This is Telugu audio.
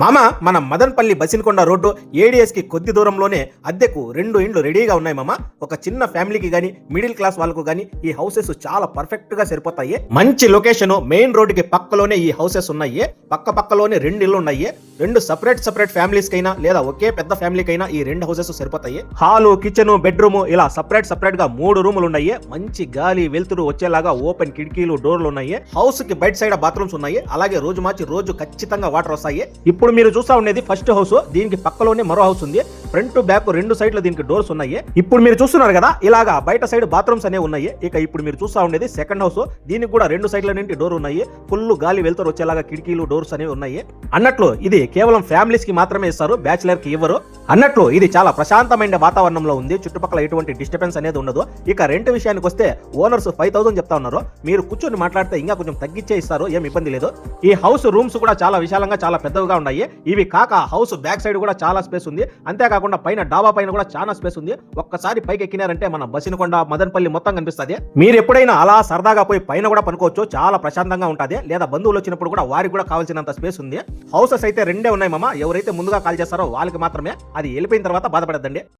మామ మన మదన్పల్లి బసినకొండ రోడ్డు ఏడిఎస్కి కొద్ది దూరంలోనే అద్దెకు రెండు ఇండ్లు రెడీగా ఉన్నాయి మామ. ఒక చిన్న ఫ్యామిలీకి కానీ మిడిల్ క్లాస్ వాళ్ళకు కానీ ఈ హౌసెస్ చాలా పర్ఫెక్ట్గా సరిపోతాయి. మంచి లొకేషన్ మెయిన్ రోడ్డుకి పక్కలోనే ఈ హౌసెస్ ఉన్నాయి. పక్క పక్కలోనే రెండు ఇల్లు ఉన్నాయి. రెండు సపరేట్ సపరేట్ ఫ్యామిలీస్ కైనా లేదా ఒకే పెద్ద ఫ్యామిలీకైనా ఈ రెండు హౌసెస్ సరిపోతాయి. హాలు కిచెన్ బెడ్రూమ్ ఇలా సపరేట్ సపరేట్గా మూడు రూములు ఉన్నాయి. మంచి గాలి వెలుతురు వచ్చేలాగా ఓపెన్ కిటికీలు డోర్లు ఉన్నాయి. హౌస్కి బయట సైడ్ బాత్రూమ్స్ ఉన్నాయి. అలాగే రోజు మార్చి రోజు ఖచ్చితంగా వాటర్ వస్తాయి. ఇప్పుడు మీరు చూస్తా ఉండేది ఫస్ట్ హౌస్ దీనికి పక్కలోనే మరో హౌస్ ఉంది. ఫ్రంట్ బ్యాక్ రెండు సైడ్లు దీనికి డోర్స్ ఉన్నాయి. ఇప్పుడు మీరు చూస్తున్నారు కదా ఇలాగా బయట సైడ్ బాత్రూమ్స్ అనేవి ఉన్నాయి. ఇక ఇప్పుడు మీరు చూస్తా ఉండేది సెకండ్ హౌస్. దీనికి కూడా రెండు సైడ్ల నుండి డోర్ ఉన్నాయి. ఫుల్ గాలి వెళ్తారు వచ్చేలాగా కిటికీలు డోర్స్ అనేవి ఉన్నాయి. అన్నట్లు ఇది కేవలం ఫ్యామిలీస్కి మాత్రమే ఇస్తారు బ్యాచిలర్కి ఇవ్వరు. అన్నట్లు ఇది చాలా ప్రశాంతమైన వాతావరణంలో ఉంది. చుట్టుపక్కల ఎటువంటి డిస్టర్బెన్స్ అనేది ఉండదు. ఇక రెంట్ విషయానికి వస్తే ఓనర్స్ ఫైవ్ థౌసండ్ చెప్తా ఉన్నారు. మీరు కూర్చొని మాట్లాడితే ఇంకా కొంచెం తగ్గించే ఇస్తారు ఏం ఇబ్బంది లేదు. ఈ హౌస్ రూమ్స్ కూడా చాలా విశాలంగా చాలా పెద్దవిగా ఉన్నాయి. ఇవి కాక హౌస్ బ్యాక్ సైడ్ కూడా చాలా స్పేస్ ఉంది. అంతేకాకుండా పైన డాబా పైన కూడా చాలా స్పేస్ ఉంది. ఒక్కసారి పైకి ఎక్కినారంటే మన బసినకొండ మదనపల్లి మొత్తం కనిపిస్తుంది. మీరు ఎప్పుడైనా అలా సరదాగా పోయి పైన కూడా పనుకోవచ్చు. చాలా ప్రశాంతంగా ఉంటుంది. లేదా బంధువులు వచ్చినప్పుడు కూడా వారికి కూడా కావాల్సినంత స్పేస్ ఉంది. హౌసెస్ అయితే రెండే ఉన్నాయి మామ. ఎవరైతే ముందుగా కాల్ చేస్తారో వాళ్ళకి మాత్రమే. అది వెళ్ళిపోయిన తర్వాత బాధపడద్దండి.